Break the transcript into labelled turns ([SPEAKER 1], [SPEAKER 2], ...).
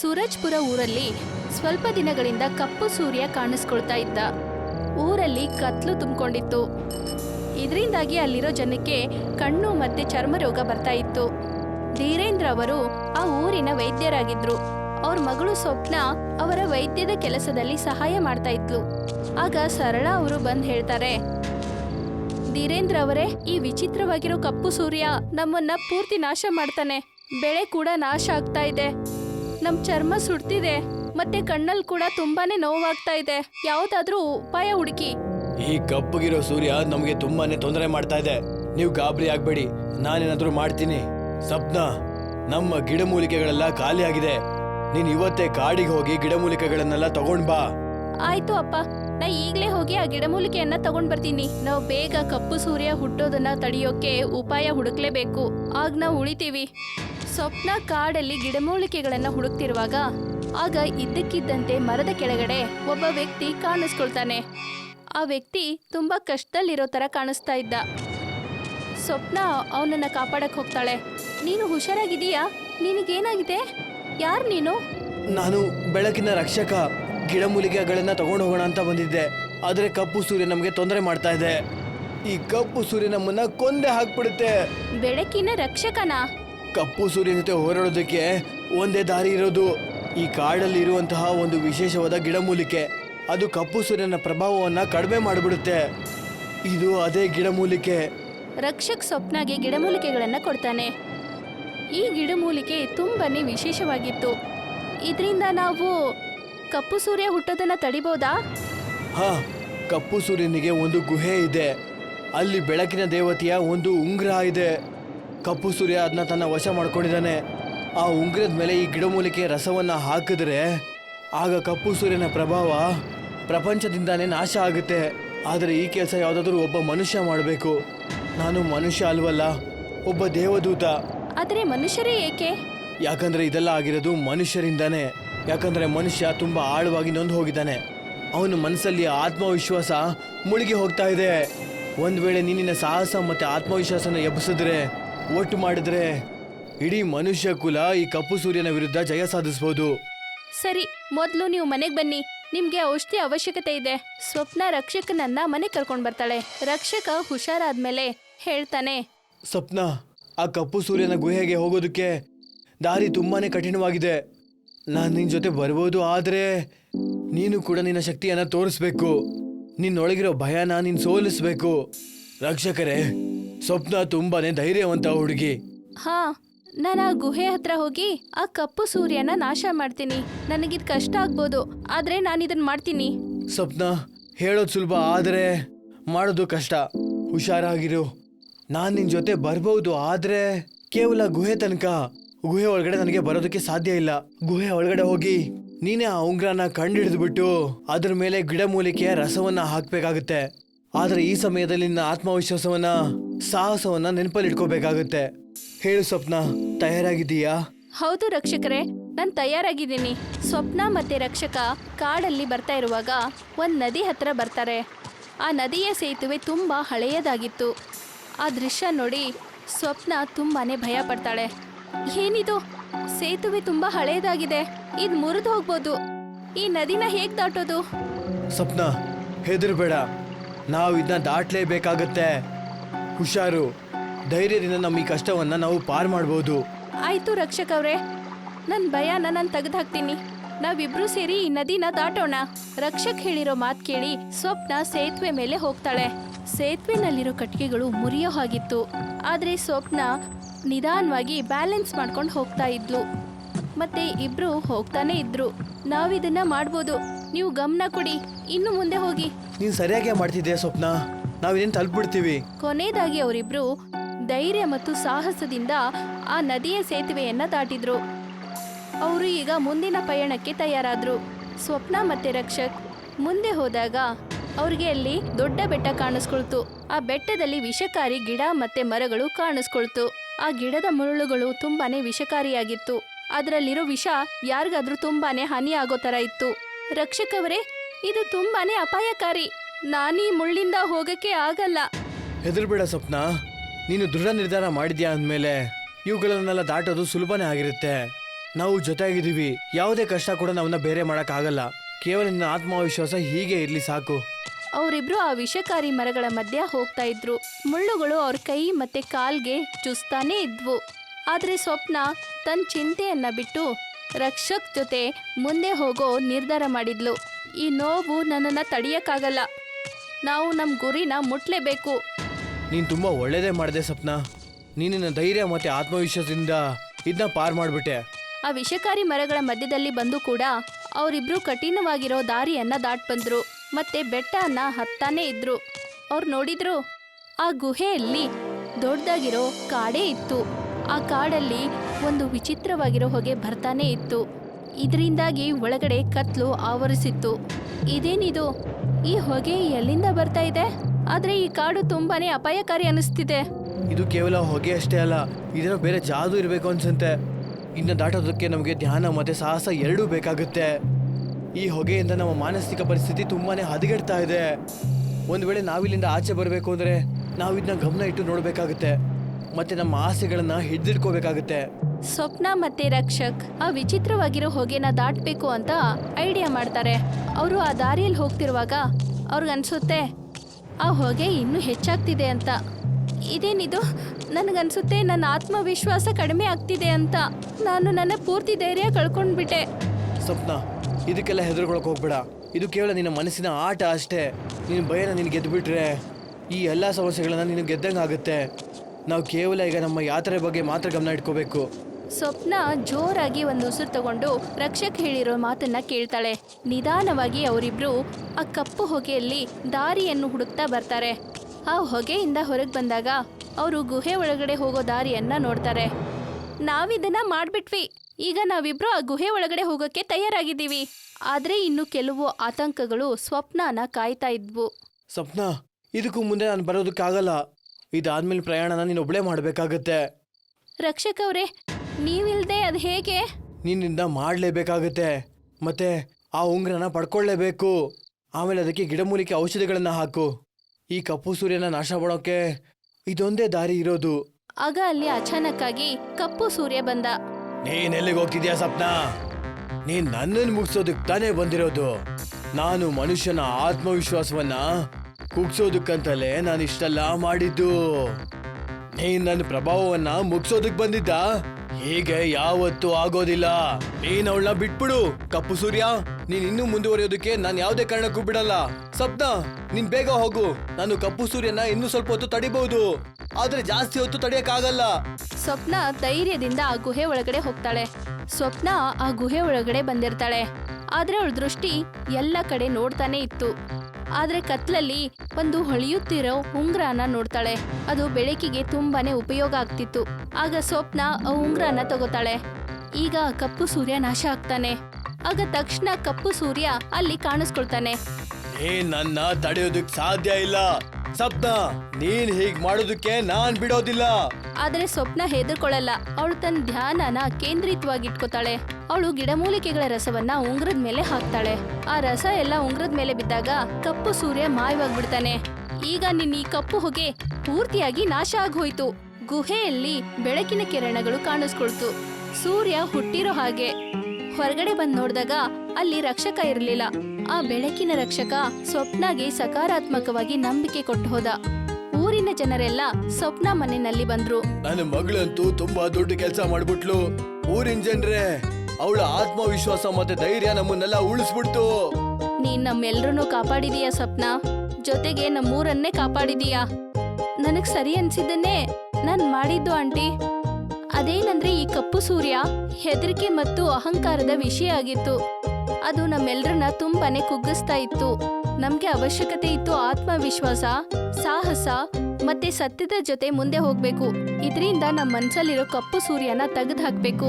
[SPEAKER 1] ಸೂರಜ್ಪುರ ಊರಲ್ಲಿ ಸ್ವಲ್ಪ ದಿನಗಳಿಂದ ಕಪ್ಪು ಸೂರ್ಯ ಕಾಣಿಸ್ಕೊಳ್ತಾ ಇದ್ದ. ಊರಲ್ಲಿ ಕತ್ಲು ತುಂಬಿಕೊಂಡಿತ್ತು. ಇದರಿಂದಾಗಿ ಅಲ್ಲಿರೋ ಜನಕ್ಕೆ ಕಣ್ಣು ಮತ್ತೆ ಚರ್ಮ ರೋಗ ಬರ್ತಾ ಇತ್ತು. ಧೀರೇಂದ್ರ ಅವರು ಆ ಊರಿನ ವೈದ್ಯರಾಗಿದ್ರು. ಅವ್ರ ಮಗಳು ಸ್ವಪ್ನ ಅವರ ವೈದ್ಯದ ಕೆಲಸದಲ್ಲಿ ಸಹಾಯ ಮಾಡ್ತಾ ಇದ್ಲು. ಆಗ ಸರಳ ಅವರು ಬಂದು ಹೇಳ್ತಾರೆ, ಧೀರೇಂದ್ರ ಅವರೇ, ಈ ವಿಚಿತ್ರವಾಗಿರೋ ಕಪ್ಪು ಸೂರ್ಯ ನಮ್ಮನ್ನ ಪೂರ್ತಿ ನಾಶ ಮಾಡ್ತಾನೆ. ಬೆಳೆ ಕೂಡ ನಾಶ ಆಗ್ತಾ ಇದೆ. ನಮ್ ಚರ್ಮ ಸುಡ್ತಿದೆ ಮತ್ತೆ ಕಣ್ಣಲ್ಲಿ ಕೂಡ ತುಂಬಾನೇ ನೋವಾಗ್ತಾ ಇದೆ. ಯಾವ್ದಾದ್ರೂ ಉಪಾಯ ಹುಡುಕಿ.
[SPEAKER 2] ಈ ಕಪ್ಪಗಿರೋ ಸೂರ್ಯ ನಮಗೆ ತುಂಬಾನೇ ತೊಂದರೆ ಮಾಡ್ತಾ ಇದೆ. ನೀವು ಗಾಬರಿ ಆಗ್ಬೇಡಿ ನಾನೇನಾದ್ರೂ ಮಾಡ್ತೀನಿ. ಸಪ್ನ ನಮ್ಮ ಗಿಡಮೂಲಿಕೆಗಳೆಲ್ಲ ಖಾಲಿ ಆಗಿದೆ. ನೀನ್ ಇವತ್ತೇ ಕಾಡಿಗೆ ಹೋಗಿ ಗಿಡಮೂಲಿಕೆಗಳನ್ನೆಲ್ಲ ತಗೊಂಡ್ ಬಾ.
[SPEAKER 1] ಆಯ್ತು ಅಪ್ಪ ನಾ ಈಗ್ಲೇ ಹೋಗಿ ಆ ಗಿಡಮೂಲಿಕೆಯನ್ನ ತಗೊಂಡ್ ಬರ್ತೀನಿ. ನಾವು ಬೇಗ ಕಪ್ಪು ಸೂರ್ಯ ಹುಟ್ಟೋದನ್ನ ತಡೆಯೋಕೆ ಉಪಾಯ ಹುಡುಕ್ಲೇಬೇಕು. ಆಗ ನಾವು ಉಳಿತೀವಿ. ಸ್ವಪ್ನ ಕಾಡಲ್ಲಿ ಗಿಡಮೂಲಿಕೆಗಳನ್ನ ಹುಡುಕ್ತಿರುವಾಗ ಆಗ ಇದ್ದಕ್ಕಿದ್ದಂತೆ ಮರದ ಕೆಳಗಡೆ ಒಬ್ಬ ವ್ಯಕ್ತಿ ಕಾಣಿಸ್ಕೊಳ್ತಾನೆ. ಆ ವ್ಯಕ್ತಿ ತುಂಬಾ ಕಷ್ಟದಲ್ಲಿರೋ ತರ ಕಾಣಿಸ್ತಾ ಇದ್ದ. ಸ್ವಪ್ನ ಅವನನ್ನ ಕಾಪಾಡಕ್ ಹೋಗ್ತಾಳೆ. ನೀನು ಹುಷಾರಾಗಿದೀಯಾ ನಿನಗೇನಾಗಿದೆ? ಯಾರು ನೀನು?
[SPEAKER 2] ನಾನು ಬೆಳಕಿನ ರಕ್ಷಕ ಗಿಡಮೂಲಿಕೆಗಳನ್ನ ತಗೊಂಡು ಹೋಗೋಣ ಅಂತ ಬಂದಿದ್ದೆ. ಆದ್ರೆ ಕಪ್ಪು ಸೂರ್ಯ ನಮಗೆ ತೊಂದರೆ ಮಾಡ್ತಾ ಇದೆ. ಈ ಕಪ್ಪು ಸೂರ್ಯ ನಮ್ಮನ್ನ ಕೊಂದೆ ಹಾಕ್ಬಿಡುತ್ತೆ.
[SPEAKER 1] ಬೆಳಕಿನ ರಕ್ಷಕನಾ?
[SPEAKER 2] ಕಪ್ಪು ಸೂರ್ಯನ ಜೊತೆ ಹೋರಾಡೋದಕ್ಕೆ ಒಂದೇ ದಾರಿ ಇರೋದು. ಈ ಕಾಡಲ್ಲಿ ಇರುವಂತಹ ಒಂದು ವಿಶೇಷವಾದ ಗಿಡಮೂಲಿಕೆ. ಅದು ಕಪ್ಪು ಸೂರ್ಯನ ಪ್ರಭಾವವನ್ನ ಕಡಿಮೆ ಮಾಡಿಬಿಡುತ್ತೆ. ಇದು ಅದೇ ಗಿಡಮೂಲಿಕೆ.
[SPEAKER 1] ರಕ್ಷಕ್ ಸ್ವಪ್ನಾಗೆ ಗಿಡಮೂಲಿಕೆಗಳನ್ನು ಕೊಡ್ತಾನೆ. ಈ ಗಿಡಮೂಲಿಕೆ ತುಂಬಾನೇ ವಿಶೇಷವಾಗಿತ್ತು. ಇದರಿಂದ ನಾವು ಕಪ್ಪು ಸೂರ್ಯ ಹುಟ್ಟೋದನ್ನ ತಡಿಬೋದಾ?
[SPEAKER 2] ಹಾ ಕಪ್ಪು ಸೂರ್ಯನಿಗೆ ಒಂದು ಗುಹೆ ಇದೆ. ಅಲ್ಲಿ ಬೆಳಕಿನ ದೇವತೆಯ ಒಂದು ಉಂಗುರ ಇದೆ. ಕಪ್ಪು ಸೂರ್ಯ ಅದನ್ನ ತನ್ನ ವಶ ಮಾಡ್ಕೊಂಡಿದ್ದಾನೆ. ಆ ಉಂಗ್ರದ ಮೇಲೆ ಈ ಗಿಡಮೂಲಿಕೆ ರಸವನ್ನ ಹಾಕಿದ್ರೆ ಆಗ ಕಪ್ಪು ಸೂರ್ಯನ ಪ್ರಭಾವ ಪ್ರಪಂಚದಿಂದಾನೇ ನಾಶ ಆಗುತ್ತೆ. ಆದರೆ ಈ ಕೆಲಸ ಯಾವುದಾದ್ರೂ ಒಬ್ಬ ಮನುಷ್ಯ ಮಾಡಬೇಕು. ನಾನು ಮನುಷ್ಯ ಅಲ್ವಲ್ಲ ಒಬ್ಬ ದೇವದೂತ.
[SPEAKER 1] ಆದರೆ ಮನುಷ್ಯರೇ ಏಕೆ?
[SPEAKER 2] ಯಾಕಂದ್ರೆ ಇದೆಲ್ಲ ಆಗಿರೋದು ಮನುಷ್ಯರಿಂದಾನೇ. ಯಾಕಂದ್ರೆ ಮನುಷ್ಯ ತುಂಬಾ ಆಳವಾಗಿ ನೊಂದು ಹೋಗಿದ್ದಾನೆ. ಅವನ ಮನಸ್ಸಲ್ಲಿ ಆತ್ಮವಿಶ್ವಾಸ ಮುಳುಗಿ ಹೋಗ್ತಾ ಇದೆ. ಒಂದ್ ವೇಳೆ ನೀನಿನ ಸಾಹಸ ಮತ್ತೆ ಆತ್ಮವಿಶ್ವಾಸನ ಎಬ್ಬಿಸಿದ್ರೆ ಒಟ್ಟು ಮಾಡಿದ್ರೆ ಇಡೀ ಮನುಷ್ಯ ಕುಲ ಈ ಕಪ್ಪು ಸೂರ್ಯನ ವಿರುದ್ಧ ಜಯ ಸಾಧಿಸಬಹುದು
[SPEAKER 1] ಸರಿ ಮೊದಲು ನೀವು ಮನೆಗೆ ಬನ್ನಿ. ನಿಮ್ಗೆ ಔಷಧಿ ಅವಶ್ಯಕತೆ ಇದೆ. ಸ್ವಪ್ನ ರಕ್ಷಕನನ್ನ ಮನೆ ಕರ್ಕೊಂಡ್ ಬರ್ತಾಳೆ. ರಕ್ಷಕ ಹುಷಾರಾದ್ಮೇಲೆ ಹೇಳ್ತಾನೆ.
[SPEAKER 2] ಸ್ವಪ್ನ ಆ ಕಪ್ಪು ಸೂರ್ಯನ ಗುಹೆಗೆ ಹೋಗೋದಕ್ಕೆ ದಾರಿ ತುಂಬಾನೇ ಕಠಿಣವಾಗಿದೆ. ನಾನು ನಿನ್ನ ಜೊತೆ ಬರ್ಬೋದು ಆದರೆ ನೀನು ಕೂಡ ನಿನ್ನ ಶಕ್ತಿಯನ್ನ ತೋರಿಸ್ಬೇಕು. ನಿನ್ನೊಳಗಿರೋ ಭಯನ ನೀನು ಸೋಲಿಸ್ಬೇಕು. ರಕ್ಷಕರೇ ಸ್ವಪ್ನ ತುಂಬಾನೇ ಧೈರ್ಯವಂತ ಹುಡುಗಿ.
[SPEAKER 1] ಹಾ ನಾನು ಆ ಗುಹೆ ಹತ್ರ ಹೋಗಿ ಆ ಕಪ್ಪು ಸೂರ್ಯನ ನಾಶ ಮಾಡ್ತೀನಿ. ನನಗಿದ್ ಕಷ್ಟ ಆಗ್ಬೋದು ಆದ್ರೆ ನಾನು ಇದನ್ನ ಮಾಡ್ತೀನಿ.
[SPEAKER 2] ಸ್ವಪ್ನ ಹೇಳೋದು ಸುಲಭ ಆದರೆ ಮಾಡೋದು ಕಷ್ಟ. ಹುಷಾರಾಗಿರು. ನಾನು ನಿನ್ನ ಜೊತೆ ಬರ್ಬೋದು ಆದರೆ ಕೇವಲ ಗುಹೆ ತನಕ. ಗುಹೆ ಒಳಗಡೆ ನನಗೆ ಬರೋದಕ್ಕೆ ಸಾಧ್ಯ ಇಲ್ಲ. ಗುಹೆ ಒಳಗಡೆ ಹೋಗಿ ನೀನೇ ಆ ಉಂಗ್ರನ ಕಂಡಿಡಿದ್ಬಿಟ್ಟು ಅದ್ರ ಮೇಲೆ ಗಿಡಮೂಲಿಕೆಯ ರಸವನ್ನ ಹಾಕ್ಬೇಕಾಗುತ್ತೆ. ಆದ್ರೆ ಈ ಸಮಯದಲ್ಲಿ ನಿನ್ನ ಆತ್ಮವಿಶ್ವಾಸವನ್ನ ಸಾಹಸವನ್ನ ನೆನಪಲ್ಲಿ ಇಟ್ಕೋಬೇಕಾಗುತ್ತೆ ಹೇಳು ಸ್ವಪ್ನ ತಯಾರಾಗಿದ್ದೀಯಾ?
[SPEAKER 1] ಹೌದು ರಕ್ಷಕರೇ ನಾನು ತಯಾರಾಗಿದ್ದೀನಿ. ಸ್ವಪ್ನ ಮತ್ತೆ ರಕ್ಷಕ ಕಾಡಲ್ಲಿ ಬರ್ತಾ ಇರುವಾಗ ಒಂದ್ ನದಿ ಹತ್ರ ಬರ್ತಾರೆ. ಆ ನದಿಯ ಸೇತುವೆ ತುಂಬಾ ಹಳೆಯದಾಗಿತ್ತು. ಆ ದೃಶ್ಯ ನೋಡಿ ಸ್ವಪ್ನ ತುಂಬಾನೇ ಭಯ ಪಡ್ತಾಳೆ. ಏನಿದು? ಸೇತುವೆ ತುಂಬಾ ಹಳೆಯದಾಗಿದೆ. ಇದ್ ಮುರಿದು ಹೋಗ್ಬೋದು. ಈ ನದಿನ ಹೇಗ್ ದಾಟೋದು?
[SPEAKER 2] ಸ್ವಪ್ನ ಹೆದರ್ಬೇಡ. ನಾವು ಇದನ್ನ ದಾಟ್ಲೇಬೇಕಾಗತ್ತೆ. ಹುಷಾರು. ಧೈರ್ಯದಿಂದ ನಮ್ಮ ಈ ಕಷ್ಟವನ್ನ ನಾವು ಪಾರ್ ಮಾಡ್ಬೋದು.
[SPEAKER 1] ಆಯ್ತು ರಕ್ಷಕ್ ಅವ್ರೆ. ನನ್ ಭಯನ ನಾನು ತೆಗೆದುಹಾಕ್ತೀನಿ. ನಾವಿಬ್ರು ಸೇರಿ ಈ ನದಿನ ದಾಟೋಣ. ರಕ್ಷಕ್ ಹೇಳಿರೋ ಮಾತ್ ಕೇಳಿ ಸ್ವಪ್ನ ಸೇತುವೆ ಮೇಲೆ ಹೋಗ್ತಾಳೆ. ಸೇತುವೆನಲ್ಲಿರೋ ಕಟ್ಟಿಗೆಗಳು ಮುರಿಯೋ ಹಾಗಿತ್ತು. ಆದ್ರೆ ಸ್ವಪ್ನ ನಿಧಾನವಾಗಿ ಬ್ಯಾಲೆನ್ಸ್ ಮಾಡ್ಕೊಂಡು ಹೋಗ್ತಾ ಇದ್ಲು. ಮತ್ತೆ ಇಬ್ರು ಹೋಗ್ತಾನೆ ಇದ್ರು. ನಾವಿದನ್ನ ಮಾಡ್ಬೋದು. ನೀವು ಗಮನ ಕೊಡಿ. ಇನ್ನು ಮುಂದೆ ಹೋಗಿ.
[SPEAKER 2] ನೀನ್ ಸರಿಯಾಗಿ ಮಾಡ್ತಿದ್ದೆ ಸ್ವಪ್ನ? ನಾವೇನ್ ತಲುಪ್ಬಿಡ್ತೀವಿ?
[SPEAKER 1] ಕೊನೆಯದಾಗಿ ಅವರಿಬ್ರು ಧೈರ್ಯ ಮತ್ತು ಸಾಹಸದಿಂದ ಆ ನದಿಯ ಸೇತುವೆಯನ್ನ ದಾಟಿದ್ರು. ಅವರು ಈಗ ಮುಂದಿನ ಪಯಣಕ್ಕೆ ತಯಾರಾದ್ರು. ಸ್ವಪ್ನ ಮತ್ತೆ ರಕ್ಷಕ್ ಮುಂದೆ ಹೋದಾಗ ಅವ್ರಿಗೆ ಅಲ್ಲಿ ದೊಡ್ಡ ಬೆಟ್ಟ ಕಾಣಿಸ್ಕೊಳ್ತು. ಆ ಬೆಟ್ಟದಲ್ಲಿ ವಿಷಕಾರಿ ಗಿಡ ಮತ್ತೆ ಮರಗಳು ಕಾಣಿಸ್ಕೊಳ್ತು. ಆ ಗಿಡದ ಮುಳ್ಳುಗಳು ತುಂಬಾನೇ ವಿಷಕಾರಿಯಾಗಿತ್ತು. ಅದರಲ್ಲಿರೋ ವಿಷ ಯಾರಿಗಾದ್ರೂ ತುಂಬಾನೇ ಹಾನಿ ಆಗೋ ತರ ಇತ್ತು. ರಕ್ಷಕ್ ಅವರೇ ಇದು ತುಂಬಾನೇ ಅಪಾಯಕಾರಿ. ನಾನೀ ಮುಳ್ಳಿಂದ ಹೋಗಕ್ಕೆ ಆಗಲ್ಲ.
[SPEAKER 2] ಹೆದರ್ಬೇಡ ಸ್ವಪ್ನ. ನೀನು ದೃಢ ನಿರ್ಧಾರ ಮಾಡಿದ್ಯಾ ಅಂದಮೇಲೆ ಇವುಗಳನ್ನೆಲ್ಲ ದಾಟೋದು ಸುಲಭನೇ ಆಗಿರುತ್ತೆ. ನಾವು ಜೊತೆಯಾಗಿದ್ದೀವಿ. ಯಾವುದೇ ಕಷ್ಟ ಕೂಡ ನಮ್ಮನ್ನ ಬೇರೆ ಆಗಲ್ಲ ಕೇವಲ ನಿನ್ನ ಆತ್ಮವಿಶ್ವಾಸ ಹೀಗೆ ಇರ್ಲಿ ಸಾಕು.
[SPEAKER 1] ಅವರಿಬ್ರು ಆ ವಿಷಕಾರಿ ಮರಗಳ ಮಧ್ಯ ಹೋಗ್ತಾ ಇದ್ರು. ಮುಳ್ಳುಗಳು ಅವ್ರ ಕೈ ಮತ್ತೆ ಕಾಲ್ಗೆ ಚುಸ್ತಾನೇ ಇದ್ವು. ಆದ್ರೆ ಸ್ವಪ್ನ ತನ್ನ ಚಿಂತೆಯನ್ನ ಬಿಟ್ಟು ರಕ್ಷಕ್ ಜೊತೆ ಮುಂದೆ ಹೋಗೋ ನಿರ್ಧಾರ ಮಾಡಿದ್ಲು. ಈ ನೋವು ನನ್ನನ್ನು ತಡಿಯಕ್ಕಾಗಲ್ಲ. ನಾವು ನಮ್ಮ ಗುರಿನ ಮುಟ್ಲೇಬೇಕು.
[SPEAKER 2] ನೀನು ತುಂಬ ಒಳ್ಳೇದೇ ಮಾಡಿದೆ ಸಪ್ನ. ನೀನಿನ ಧೈರ್ಯ ಮತ್ತೆ ಆತ್ಮವಿಶ್ವಾಸದಿಂದ ಇದನ್ನ ಪಾರ್ ಮಾಡಿಬಿಟ್ಟೆ.
[SPEAKER 1] ಆ ವಿಷಕಾರಿ ಮರಗಳ ಮಧ್ಯದಲ್ಲಿ ಬಂದು ಕೂಡ ಅವರಿಬ್ರು ಕಠಿಣವಾಗಿರೋ ದಾರಿಯನ್ನ ದಾಟ್ ಬಂದ್ರು. ಮತ್ತೆ ಬೆಟ್ಟನ ಹತ್ತಾನೇ ಇದ್ರು. ಅವ್ರು ನೋಡಿದ್ರು ಆ ಗುಹೆಯಲ್ಲಿ ದೊಡ್ಡದಾಗಿರೋ ಕಾಡೇ ಇತ್ತು. ಆ ಕಾಡಲ್ಲಿ ಒಂದು ವಿಚಿತ್ರವಾಗಿರೋ ಹೊಗೆ ಬರ್ತಾನೆ ಇತ್ತು. ಇದರಿಂದಾಗಿ ಒಳಗಡೆ ಕತ್ಲು ಆವರಿಸಿತ್ತು. ಇದೇನಿದು? ಈ ಹೊಗೆ ಎಲ್ಲಿಂದ ಬರ್ತಾ ಇದೆ? ಆದ್ರೆ ಈ ಕಾಡು ತುಂಬಾನೇ ಅಪಾಯಕಾರಿ ಅನಿಸ್ತಿದೆ
[SPEAKER 2] ಇದು ಕೇವಲ ಹೊಗೆ ಅಷ್ಟೇ ಅಲ್ಲ ಇದರ ಬೇರೆ ಜಾದು ಇರಬೇಕು ಅನ್ಸುತ್ತೆ. ಇನ್ನು ದಾಟೋದಕ್ಕೆ ನಮಗೆ ಧ್ಯಾನ ಮತ್ತು ಸಾಹಸ ಎರಡೂ ಬೇಕಾಗುತ್ತೆ. ಈ ಹೊಗೆಯಿಂದ ನಮ್ಮ ಮಾನಸಿಕ ಪರಿಸ್ಥಿತಿ ತುಂಬಾನೇ ಹದಗೆಡ್ತಾ ಇದೆ. ಒಂದು ವೇಳೆ ನಾವಿಲ್ಲಿಂದ ಆಚೆ ಬರಬೇಕು ಅಂದರೆ ನಾವು ಇದನ್ನ ಗಮನ ಇಟ್ಟು ನೋಡಬೇಕಾಗುತ್ತೆ. ಮತ್ತೆ ನಮ್ಮ ಆಸೆಗಳನ್ನ ಹಿಡಿದಿಟ್ಕೋಬೇಕಾಗುತ್ತೆ
[SPEAKER 1] ಸ್ವಪ್ನ ಮತ್ತೆ ರಕ್ಷಕ್ ಆ ವಿಚಿತ್ರವಾಗಿರೋ ಹೊಗೆನ ದಾಟ್ಬೇಕು ಅಂತ ಐಡಿಯಾ ಮಾಡ್ತಾರೆ. ಅವರು ಆ ದಾರಿಯಲ್ಲಿ ಹೋಗ್ತಿರುವಾಗ ಅವ್ರಿಗನ್ಸುತ್ತೆ ಆ ಹೊಗೆ ಇನ್ನೂ ಹೆಚ್ಚಾಗ್ತಿದೆ ಅಂತ. ಇದೇನಿದು? ನನಗನ್ಸುತ್ತೆ ನನ್ನ ಆತ್ಮವಿಶ್ವಾಸ ಕಡಿಮೆ ಆಗ್ತಿದೆ ಅಂತ. ನಾನು ನನ್ನ ಪೂರ್ತಿ ಧೈರ್ಯ ಕಳ್ಕೊಂಡ್ಬಿಟ್ಟೆ.
[SPEAKER 2] ಸ್ವಪ್ನ ಇದಕ್ಕೆಲ್ಲ ಹೆದರ್ಕೊಳಕ್ ಹೋಗ್ಬೇಡ. ಇದು ಕೇವಲ ನಿನ್ನ ಮನಸ್ಸಿನ ಆಟ ಅಷ್ಟೇ. ನಿನ್ನ ಭಯನ ನೀನು ಗೆದ್ದುಬಿಟ್ರೆ ಈ ಎಲ್ಲ ಸಮಸ್ಯೆಗಳನ್ನ ನೀನು ಗೆದ್ದಂಗೆ ಆಗುತ್ತೆ ನಾವು ಕೇವಲ ಈಗ ನಮ್ಮ ಯಾತ್ರೆ ಬಗ್ಗೆ ಮಾತ್ರ ಗಮನ ಇಟ್ಕೋಬೇಕು.
[SPEAKER 1] ಸ್ವಪ್ನ ಜೋರಾಗಿ ಒಂದು ಉಸಿರು ತಗೊಂಡು ರಕ್ಷಕ್ ಹೇಳಿರೋ ಮಾತನ್ನ ಕೇಳ್ತಾಳೆ. ನಿಧಾನವಾಗಿ ಅವರಿಬ್ರು ಆ ಕಪ್ಪು ಹೊಗೆಯಲ್ಲಿ ದಾರಿಯನ್ನು ಹುಡುಕ್ತಾ ಬರ್ತಾರೆ. ಆ ಹೊಗೆಯಿಂದ ಹೊರಗೆ ಬಂದಾಗ ಅವರು ಗುಹೆ ಒಳಗಡೆ ಹೋಗೋ ದಾರಿಯನ್ನ ನೋಡ್ತಾರೆ. ನಾವಿದನ್ನ ಮಾಡ್ಬಿಟ್ವಿ. ಈಗ ನಾವಿಬ್ರು ಆ ಗುಹೆ ಒಳಗಡೆ ಹೋಗೋಕೆ ತಯಾರಾಗಿದ್ದೀವಿ. ಆದ್ರೆ ಇನ್ನು ಕೆಲವು ಆತಂಕಗಳು ಸ್ವಪ್ನನ ಕಾಯ್ತಾ ಇದ್ವು.
[SPEAKER 2] ಸ್ವಪ್ನ ಇದಕ್ಕೂ ಮುಂದೆ ನಾನು ಬರೋದಕ್ಕಾಗಲ್ಲ. ಇದಾದ್ಮೇಲೆ ಪ್ರಯಾಣನ ನೀನು ಒಬ್ಬಳೇ ಮಾಡಬೇಕಾಗತ್ತೆ.
[SPEAKER 1] ರಕ್ಷಕ್ ಅವರೇ ನೀವಿಲ್ದೆ ಅದು ಹೇಗೆ?
[SPEAKER 2] ನಿನ್ನಿಂದ ಮಾಡಲೇಬೇಕಾಗತ್ತೆ. ಮತ್ತೆ ಆ ಉಂಗ್ರನ ಪಡ್ಕೊಳ್ಳೇಬೇಕು. ಆಮೇಲೆ ಅದಕ್ಕೆ ಗಿಡಮೂಲಿಕೆ ಔಷಧಿಗಳನ್ನ ಹಾಕು. ಈ ಕಪ್ಪು ಸೂರ್ಯನ ನಾಶ ಮಾಡೋಕೆ ಇದೊಂದೇ ದಾರಿ ಇರೋದು.
[SPEAKER 1] ಆಗ ಅಲ್ಲಿ ಅಚಾನಕ್ಕಾಗಿ ಕಪ್ಪು ಸೂರ್ಯ ಬಂದ.
[SPEAKER 2] ನೀನ್ ಎಲ್ಲಿಗೆ ಹೋಗ್ತಿದ್ಯಾ ಸಪ್ನ? ನೀನ್ ನನ್ನನ್ನು ಮುಗಿಸೋದಕ್ ತಾನೇ ಬಂದಿರೋದು. ನಾನು ಮನುಷ್ಯನ ಆತ್ಮವಿಶ್ವಾಸವನ್ನ ಕುಗ್ಸೋದಕ್ಕಂತಲೇ ನಾನು ಇಷ್ಟೆಲ್ಲ ಮಾಡಿದ್ದು. ನೀನ್ ನನ್ನ ಪ್ರಭಾವವನ್ನ ಮುಗ್ಸೋದಕ್ ಬಂದಿದ್ದ? ಹೀಗೆ ಯಾವತ್ತೂ ಆಗೋದಿಲ್ಲ. ನೀನ್ ಅವಳನ್ನ ಬಿಟ್ಬಿಡು, ಕಪ್ಪು ಸೂರ್ಯ. ನೀನ್ ಇನ್ನೂ ಮುಂದುವರಿಯೋದಕ್ಕೆ ನಾನು ಯಾವುದೇ ಕಾರಣಕ್ಕೂ ಬಿಡಲ್ಲ. ಸಪ್ನ, ನೀನ್ ಬೇಗ ಹೋಗು. ನಾನು ಕಪ್ಪು ಸೂರ್ಯನ ಇನ್ನೂ ಸ್ವಲ್ಪ ಹೊತ್ತು ತಡಿಬಹುದು ಆದ್ರೆ ಜಾಸ್ತಿ ಹೊತ್ತು ತಡೆಯಕ್ಕಾಗಲ್ಲ.
[SPEAKER 1] ಸ್ವಪ್ನ ಧೈರ್ಯದಿಂದ ಆ ಗುಹೆ ಒಳಗಡೆ ಹೋಗ್ತಾಳೆ. ಸ್ವಪ್ನ ಆ ಗುಹೆ ಒಳಗಡೆ ಬಂದಿರ್ತಾಳೆ. ಆದ್ರೆ ಅವಳ ದೃಷ್ಟಿ ಎಲ್ಲ ಕಡೆ ನೋಡ್ತಾನೆ ಇತ್ತು. ಆದ್ರೆ ಕತ್ಲಲ್ಲಿ ಒಂದು ಹೊಳೆಯುತ್ತಿರೋ ಉಂಗ್ರನ ನೋಡ್ತಾಳೆ. ಅದು ಬೆಳಕಿಗೆ ತುಂಬಾನೇ ಉಪಯೋಗ ಆಗ್ತಿತ್ತು. ಆಗ ಸ್ವಪ್ನ ಆ ಉಂಗ್ರನ ತಗೋತಾಳೆ. ಈಗ ಕಪ್ಪು ಸೂರ್ಯ ನಾಶ ಆಗ್ತಾನೆ. ಆಗ ತಕ್ಷಣ ಕಪ್ಪು ಸೂರ್ಯ ಅಲ್ಲಿ ಕಾಣಿಸ್ಕೊಳ್ತಾನೆ.
[SPEAKER 2] ನೀನ್ ನನ್ನ ಸಾಧ್ಯ ಇಲ್ಲ. ಸಪ್ನ ನೀನ್ ಹೀಗ್ ಮಾಡೋದಕ್ಕೆ ನಾನ್ ಬಿಡೋದಿಲ್ಲ.
[SPEAKER 1] ಆದ್ರೆ ಸ್ವಪ್ನ ಹೆದರ್ಕೊಳ್ಳಲ್ಲ. ಅವಳು ತನ್ನ ಧ್ಯಾನನ ಕೇಂದ್ರಿತವಾಗಿ ಇಟ್ಕೋತಾಳೆ ಅವಳು ಗಿಡಮೂಲಿಕೆಗಳ ರಸವನ್ನ ಉಂಗ್ರದ ಮೇಲೆ ಹಾಕ್ತಾಳೆ. ಆ ರಸ ಎಲ್ಲ ಉಂಗ್ರದ ಮೇಲೆ ಬಿದ್ದಾಗ ಕಪ್ಪು ಸೂರ್ಯ ಮಾಯವಾಗ್ಬಿಡ್ತಾನೆ. ಈಗ ನಿನ್ನ ಈ ಕಪ್ಪು ಹೊಗೆ ಪೂರ್ತಿಯಾಗಿ ನಾಶ ಆಗೋಯ್ತು. ಗುಹೆಯಲ್ಲಿ ಬೆಳಕಿನ ಕಿರಣಗಳು ಕಾಣಿಸ್ಕೊಳ್ತು. ಸೂರ್ಯ ಹುಟ್ಟಿರೋ ಹಾಗೆ. ಹೊರಗಡೆ ಬಂದ್ ನೋಡಿದಾಗ ಅಲ್ಲಿ ರಕ್ಷಕ ಇರಲಿಲ್ಲ. ಆ ಬೆಳಕಿನ ರಕ್ಷಕ ಸ್ವಪ್ನಗೆ ಸಕಾರಾತ್ಮಕವಾಗಿ ನಂಬಿಕೆ ಕೊಟ್ಟು ಹೋದ. ಊರಿನ ಜನರೆಲ್ಲ ಸ್ವಪ್ನ ಮನೆಯಲ್ಲಿ ಬಂದ್ರು.
[SPEAKER 2] ನನ್ನ ಮಗಳಂತೂ ತುಂಬಾ ದೊಡ್ಡ ಕೆಲಸ ಮಾಡ್ಬಿಟ್ಲು. ಊರಿನ ಜನರೇ ಅವಳ ಆತ್ಮವಿಶ್ವಾಸ ಮತ್ತೆ ಧೈರ್ಯ ನಮ್ಮನ್ನೆಲ್ಲ ಉಳಿಸ್ಬಿಡ್ತು.
[SPEAKER 1] ನೀನ್ ನಮ್ಮೆಲ್ರನ್ನೂ ಕಾಪಾಡಿದೀಯ ಸ್ವಪ್ನ? ಜೊತೆಗೆ ನಮ್ಮೂರನ್ನೇ ಕಾಪಾಡಿದೀಯ? ನನಗ್ ಸರಿ ಅನ್ಸಿದ್ದನ್ನೇ ನಾನ್ ಮಾಡಿದ್ದು ಆಂಟಿ. ಅದೇನಂದ್ರೆ ಈ ಕಪ್ಪು ಸೂರ್ಯ ಹೆದರಿಕೆ ಮತ್ತು ಅಹಂಕಾರದ ವಿಷಯ ಆಗಿತ್ತು. ಅದು ನಮ್ಮೆಲ್ಲರನ್ನ ತುಂಬಾನೇ ಕುಗ್ಗಿಸ್ತಾ ಇತ್ತು. ನಮ್ಗೆ ಅವಶ್ಯಕತೆ ಇತ್ತು ಆತ್ಮವಿಶ್ವಾಸ, ಸಾಹಸ ಮತ್ತೆ ಸತ್ಯದ ಜೊತೆ ಮುಂದೆ ಹೋಗ್ಬೇಕು. ಇದರಿಂದ ನಮ್ಮ ಮನಸ್ಸಲ್ಲಿರೋ ಕಪ್ಪು ಸೂರ್ಯನ ತೆಗೆದು ಹಾಕ್ಬೇಕು